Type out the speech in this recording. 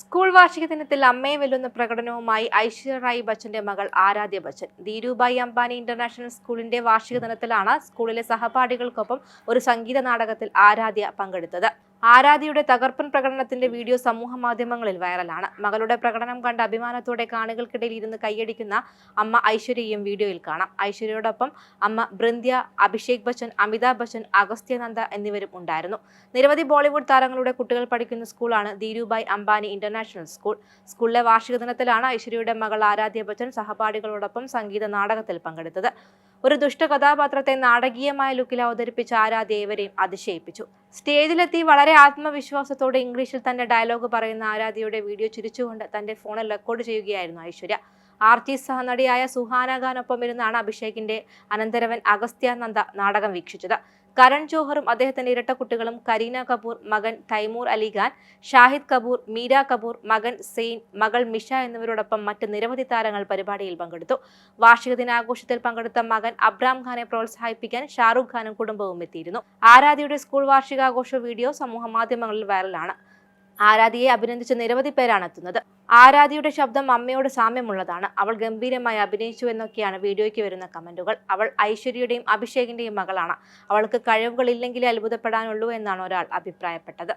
School വാർഷിക ദിനത്തിൽ അമ്മയെ വെല്ലുന്ന പ്രകടനവുമായി ഐശ്വര്യ റായ് ബച്ചന്റെ മകൾ ആരാധ്യ ബച്ചൻ. ധീരുഭായ് അംബാനി ഇന്റർനാഷണൽ സ്കൂളിന്റെ വാർഷിക ദിനത്തിലാണ് സ്കൂളിലെ സഹപാഠികൾക്കൊപ്പം ഒരു സംഗീത നാടകത്തിൽ ആരാധ്യ പങ്കെടുത്തത്. ആരാധ്യയുടെ തകർപ്പൻ പ്രകടനത്തിന്റെ വീഡിയോ സമൂഹ മാധ്യമങ്ങളിൽ വൈറലാണ്. മകളുടെ പ്രകടനം കണ്ട അഭിമാനത്തോടെ കാണികൾക്കിടയിൽ ഇരുന്ന് കൈയടിക്കുന്ന അമ്മ ഐശ്വര്യയും വീഡിയോയിൽ കാണാം. ഐശ്വര്യയോടൊപ്പം അമ്മ ബൃന്ദ്യ അഭിഷേക് ബച്ചൻ അമിതാഭ് ബച്ചൻ അഗസ്ത്യനന്ദ എന്നിവരും ഉണ്ടായിരുന്നു. നിരവധി ബോളിവുഡ് താരങ്ങളുടെ കുട്ടികൾ പഠിക്കുന്ന സ്കൂളാണ് ധീരുഭായ് അംബാനി ഇന്റർനാഷണൽ സ്കൂൾ. സ്കൂളിലെ വാർഷിക ദിനത്തിലാണ് ഐശ്വര്യയുടെ മകൾ ആരാധ്യ ബച്ചൻ സഹപാഠികളോടൊപ്പം സംഗീത നാടകത്തിൽ പങ്കെടുത്തത്. ഒരു ദുഷ്ട കഥാപാത്രത്തെ നാടകീയമായ ലുക്കിൽ അവതരിപ്പിച്ച ആരാധ്യ ഏവരെയും അതിശയിപ്പിച്ചു. സ്റ്റേജിലെത്തി വളരെ ആത്മവിശ്വാസത്തോടെ ഇംഗ്ലീഷിൽ തന്റെ ഡയലോഗ് പറയുന്ന ആരാധ്യയുടെ വീഡിയോ ചിരിച്ചുകൊണ്ട് തന്റെ ഫോണിൽ റെക്കോർഡ് ചെയ്യുകയായിരുന്നു ഐശ്വര്യ. ആർച്ചി സഹനടിയായ സുഹാന ഖാനൊപ്പം ഇരുന്നാണ് അഭിഷേകിന്റെ അനന്തരവൻ അഗസ്ത്യാനന്ദ നാടകം വീക്ഷിച്ചത്. കരൺ ജോഹറും അദ്ദേഹത്തിന്റെ ഇരട്ട കുട്ടികളും കരീന കപൂർ മകൻ തൈമൂർ അലിഖാൻ ഷാഹിദ് കപൂർ മീര കപൂർ മകൻ സെയിൻ മകൾ മിഷ എന്നിവരോടൊപ്പം മറ്റ് നിരവധി താരങ്ങൾ പരിപാടിയിൽ പങ്കെടുത്തു. വാർഷിക ദിനാഘോഷത്തിൽ പങ്കെടുത്ത മകൻ അബ്രാം ഖാനെ പ്രോത്സാഹിപ്പിക്കാൻ ഷാറൂഖ് ഖാനും കുടുംബവും എത്തിയിരുന്നു. ആരാധ്യയുടെ സ്കൂൾ വാർഷികാഘോഷ വീഡിയോ സമൂഹ മാധ്യമങ്ങളിൽ വൈറലാണ്. ആരാധ്യയെ അഭിനന്ദിച്ച നിരവധി പേരാണ് എത്തുന്നത്. ആരാധിയുടെ ശബ്ദം അമ്മയോട് സാമ്യമുള്ളതാണ്. അവൾ ഗംഭീരമായി അഭിനയിച്ചു എന്നൊക്കെയാണ് വീഡിയോയ്ക്ക് വരുന്ന കമന്റുകൾ. അവൾ ഐശ്വര്യയുടെയും അഭിഷേകിന്റെയും മകളാണ്. അവൾക്ക് കഴിവുകളില്ലെങ്കിലേ അത്ഭുതപ്പെടാനുള്ളൂ എന്നാണ് ഒരാൾ അഭിപ്രായപ്പെട്ടത്.